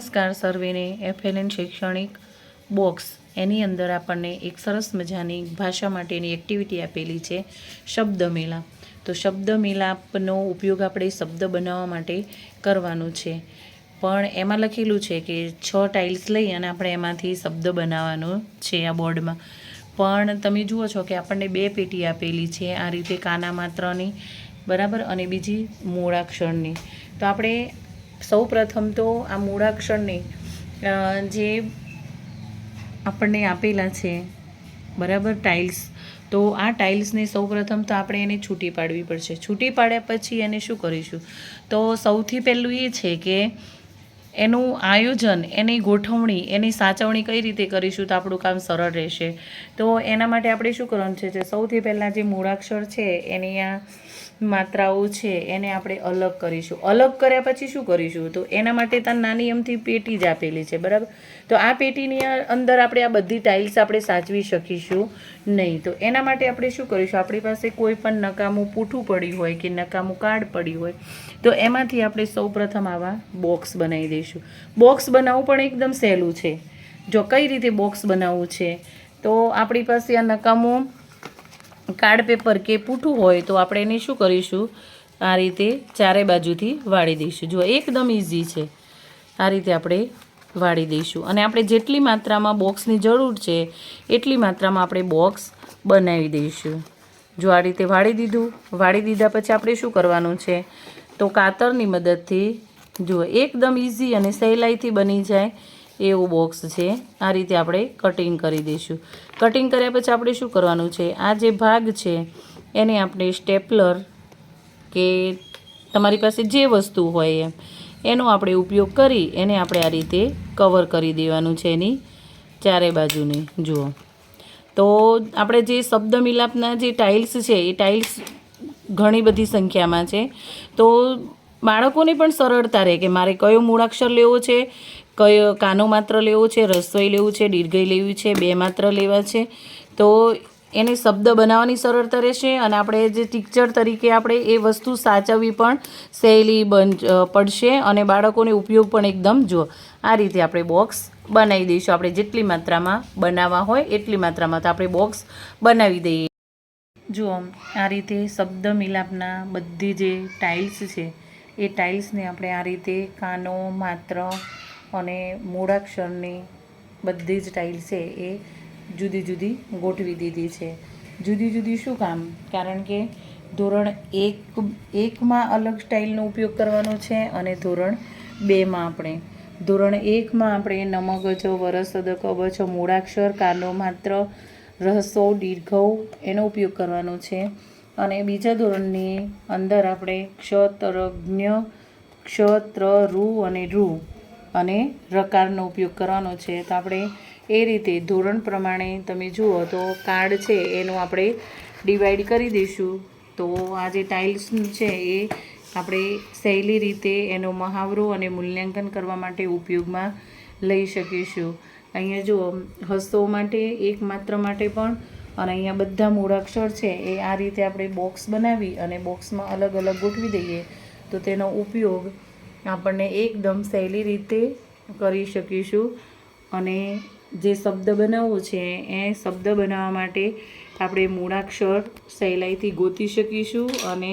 નમસ્કાર સર્વેને એફએલએન શૈક્ષણિક બોક્સ. એની અંદર આપણને એક સરસ મજાની ભાષા માટેની એક્ટિવિટી આપેલી છે શબ્દ મેલાપ તો શબ્દ મેળાપનો ઉપયોગ આપણે શબ્દ બનાવવા માટે કરવાનો છે. પણ એમાં લખેલું છે કે છ ટાઇલ્સ લઈ અને આપણે એમાંથી શબ્દ બનાવવાનો છે આ બોર્ડમાં. પણ તમે જુઓ છો કે આપણને બે પેટી આપેલી છે, આ રીતે કાના માત્રની, બરાબર? અને બીજી મૂળાક્ષરની. તો આપણે સૌ પ્રથમ તો આ મૂળાક્ષરની જે આપણને આપેલા છે, બરાબર ટાઇલ્સ, તો આ ટાઇલ્સને સૌપ્રથમ તો આપણે એને છૂટી પાડવી પડશે. છૂટી પાડ્યા પછી એને શું કરીશું? તો સૌથી પહેલું એ છે કે એનું આયોજન, એની ગોઠવણી, એની સાચવણી કઈ રીતે કરીશું તો આપણું કામ સરળ રહેશે. તો એના માટે આપણે શું કરવાનું છે? જે સૌથી પહેલાં જે મૂળાક્ષર છે, એની આ માત્રાઓ છે, એને આપણે અલગ કરીશું. અલગ કર્યા પછી શું કરીશું? તો એના માટે ત્યાં નાની એમથી પેટી જ આપેલી છે, બરાબર? તો આ પેટીની અંદર આપણે આ બધી ટાઇલ્સ આપણે સાચવી શકીશું નહીં. તો એના માટે આપણે શું કરીશું? આપણી પાસે કોઈ પણ નકામું પૂઠું પડ્યું હોય કે નકામું કાર્ડ પડ્યું હોય, તો એમાંથી આપણે સૌપ્રથમ આવા બોક્સ બનાવી દઈશું. બોક્સ બનાવવું પણ એકદમ સહેલું છે. જો કઈ રીતે બોક્સ બનાવવું છે? તો આપણી પાસે આ નકામું કાર્ડ પેપર કે પૂઠું હોય તો આપણે એને શું કરીશું? આ રીતે ચારે બાજુથી વાળી દઈશું. જો એકદમ ઇઝી છે. આ રીતે આપણે વાળી દઈશું. અને આપણે જેટલી માત્રામાં બોક્સની જરૂર છે, એટલી માત્રામાં આપણે બોક્સ બનાવી દઈશું. જો આ રીતે વાળી દીધું, વાળી દીધા પછી આપણે શું કરવાનું છે? તો કાતરની મદદથી, જુઓ, એકદમ ઇઝી અને સહેલાઈથી બની જાય. એવું બોક્સ છે. આ રીતે આપણે કટિંગ કરી દઈશું. કટિંગ કર્યા પછી આપણે શું કરવાનું છે? આ જે ભાગ છે, એને આપણે સ્ટેપલર કે તમારી પાસે જે વસ્તુ હોય એમ, એનો આપણે ઉપયોગ કરી એને આપણે આ રીતે કવર કરી દેવાનું છે એની ચારે બાજુને. જુઓ. તો આપણે જે શબ્દ મિલાપના જે ટાઇલ્સ છે, એ ટાઇલ્સ ઘણી બધી સંખ્યામાં છે. તો બાળકોને પણ સરળતા રહે કે મારે કયો મૂળાક્ષર લેવો છે, કયો કાનો માત્ર લેવો છે, રસોઈ લેવું છે, દીર્ઘઈ લેવી છે, બે માત્ર લેવા છે. તો એને શબ્દ બનાવવાની સરળતા રહેશે અને આપણે જે ટીચર તરીકે આપણે એ વસ્તુ સાચવવી પણ સહેલી બન પડશે અને બાળકોને ઉપયોગ પણ એકદમ જો આ રીતે આપણે બોક્સ બનાવી દઈશું. આપણે જેટલી માત્રામાં બનાવવા હોય એટલી માત્રામાં તો આપણે બોક્સ બનાવી દઈએ. જુઓ, આ રીતે શબ્દ મિલાપના બધી જે ટાઇલ્સ છે એ ટાઇલ્સને આપણે આ રીતે કાનો, માત્ર અને મૂળાક્ષરની બધી જ ટાઇલ્સ એ જુદી જુદી ગોઠવી દીધી છે. જુદી જુદી શું કામ? કારણ કે ધોરણ એક, એકમાં અલગ સ્ટાઇલનો ઉપયોગ કરવાનો છે અને ધોરણ બેમાં આપણે. ધોરણ એકમાં આપણે નમગજ વરસદ કવચ મૂળાક્ષર, કાનો, માત્ર રહસો દીર્ઘવ એનો ઉપયોગ કરવાનો છે. અને બીજા ધોરણની અંદર આપણે ક્ષતરજ્ઞ ક્ષત્ર રૂ અને રૂ અને રકારનો ઉપયોગ કરવાનો છે. તો આપણે એ રીતે ધોરણ પ્રમાણે તમે જુઓ તો કાર્ડ છે એનું આપણે ડિવાઈડ કરી દઈશું. તો આ જે ટાઇલ્સ છે એ આપણે સહેલી રીતે એનો મહાવરો અને મૂલ્યાંકન કરવા માટે ઉપયોગમાં લઈ શકીશું. અહીંયા જુઓ, હસ્તો માટે એકમાત્ર માટે પણ અને અહીંયા બધા મૂળાક્ષર છે એ આ રીતે આપણે બોક્સ બનાવી અને બોક્સમાં અલગ અલગ ગોઠવી દઈએ તો તેનો ઉપયોગ આપણને એકદમ સહેલી રીતે કરી શકીશું. અને જે શબ્દ બનાવવો છે એ શબ્દ બનાવવા માટે આપણે મૂળાક્ષર સહેલાઈથી ગોતી શકીશું અને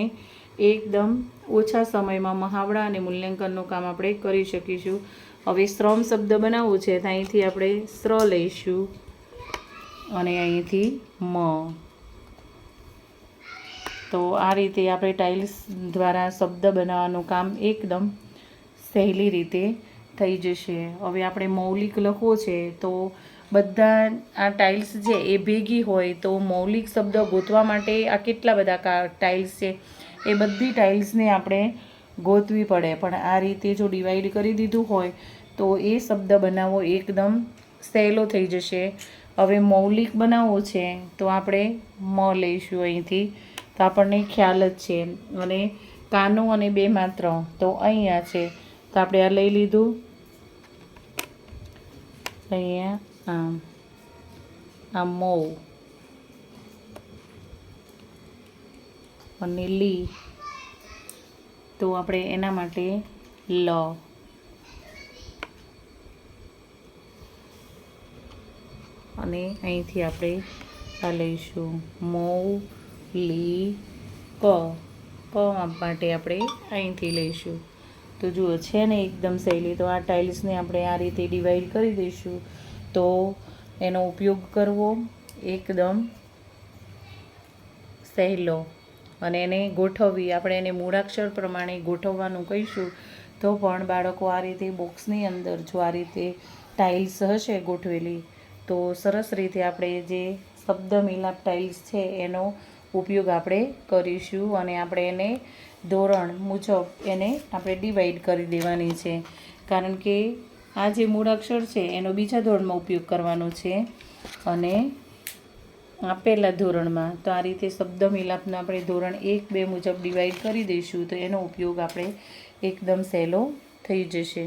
એકદમ ઓછા સમયમાં મહાવરા અને મૂલ્યાંકનનું કામ આપણે કરી શકીશું. હવે શ્રમ શબ્દ બનાવવો છે, તો અહીંથી આપણે સ્ર લઈશું. અને અહીંથી મ. તો આ રીતે આપણે ટાઇલ્સ દ્વારા શબ્દ બનાવવાનું કામ એકદમ સહેલી રીતે થઈ જશે. હવે આપણે મૌલિક લખવો છે તો બધા આ ટાઇલ્સ છે એ ભેગી હોય તો મૌલિક શબ્દ ગોતવા માટે આ કેટલા બધા ટાઇલ્સ છે એ બધી ટાઇલ્સને આપણે ગોતવી પડે. પણ આ રીતે જો ડિવાઈડ કરી દીધું હોય તો એ શબ્દ બનાવવો એકદમ સહેલો થઈ જશે. હવે મૌલિક બનાવવો છે, તો આપણે મ લઈશું અહીંથી. તો આપણને ખ્યાલ જ છે. અને કાનો અને બે માત્ર. તો અહીંયા છે. તો આપણે આ લઈ લીધું. અહીંયા, આમ. આ મૌ. અને લી. તો આપણે એના માટે લ. અને અહીંથી આપણે આ લઈશું. મૌ, લી, ક. ક માટે આપણે અહીંથી લઈશું. તો જુઓ, છે ને એકદમ સહેલી. તો આ ટાઇલ્સને આપણે આ રીતે ડિવાઈડ કરી દઈશું. તો એનો ઉપયોગ કરવો એકદમ સહેલો. અને એને ગોઠવવી. આપણે એને મૂળાક્ષર પ્રમાણે ગોઠવવાનું કહીશું. તો પણ બાળકો આ રીતે બોક્સની અંદર જો આ રીતે ટાઇલ્સ હશે ગોઠવેલી તો સરસ રીતે આપણે જે શબ્દ મિલાપ ટાઇલ્સ છે, એનો ઉપયોગ આપણે કરીશું અને આપણે એને ધોરણ મુજબ એને આપણે ડિવાઈડ કરી દેવાની છે. કારણ કે આ જે મૂળાક્ષર છે, એનો બીજા ધોરણમાં ઉપયોગ કરવાનો છે અને આપેલા ધોરણમાં. તો આ રીતે શબ્દ મિલાપનો આપણે ધોરણ એક, બે મુજબ ડિવાઈડ કરી દઈશું, તો એનો ઉપયોગ આપણે એકદમ સહેલો થઈ જશે.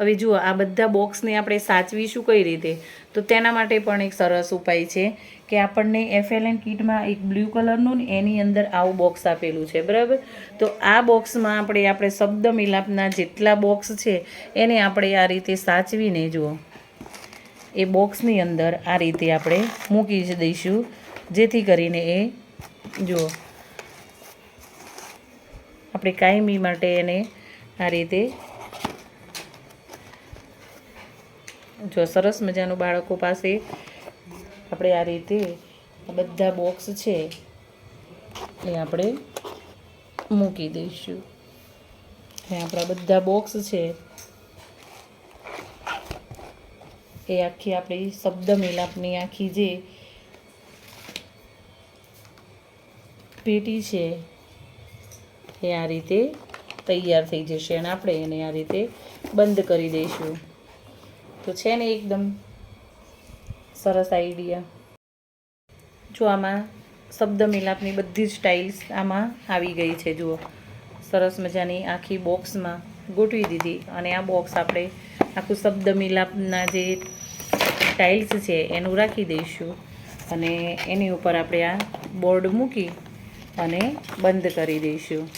હવે જુઓ, આ બધા બોક્સને આપણે સાચવીશું કઈ રીતે? તો તેના માટે પણ એક સરસ ઉપાય છે કે આપણને એફએલએન કીટમાં એક બ્લુ કલરનું ને એની અંદર આવું બોક્સ આપેલું છે, બરાબર? તો આ બોક્સમાં આપણે આપણે શબ્દ મિલાપના જેટલા બોક્સ છે, એને આપણે આ રીતે સાચવીને જુઓ. એ બોક્સની અંદર આ રીતે આપણે મૂકી જ દઈશું, જેથી કરીને એ, જુઓ, આપણે કાયમી માટે એને આ રીતે જો સરસ મજાનું બાળકો પાસે આપણે આ રીતે બધા બોક્સ છે એ આપણે મૂકી દઈશું. એ આપણા બધા બોક્સ છે એ આખી આપણી શબ્દ મિલાપની આખી જે પેટી છે એ આ રીતે તૈયાર થઈ જશે અને આપણે એને આ રીતે બંધ કરી દઈશું. તો છે ને એકદમ સરસ આઈડિયા જો આમાં શબ્દ મિલાપની બધી જ સ્ટાઇલ્સ આમાં આવી ગઈ છે, જુઓ. સરસ મજાની આખી બોક્સમાં ગોઠવી દીધી. અને આ બોક્સ આપણે આખું શબ્દ મિલાપના જે ટાઇલ્સ છે, એનું રાખી દઈશું. અને એની ઉપર આપણે આ બોર્ડ મૂકી અને બંધ કરી દઈશું.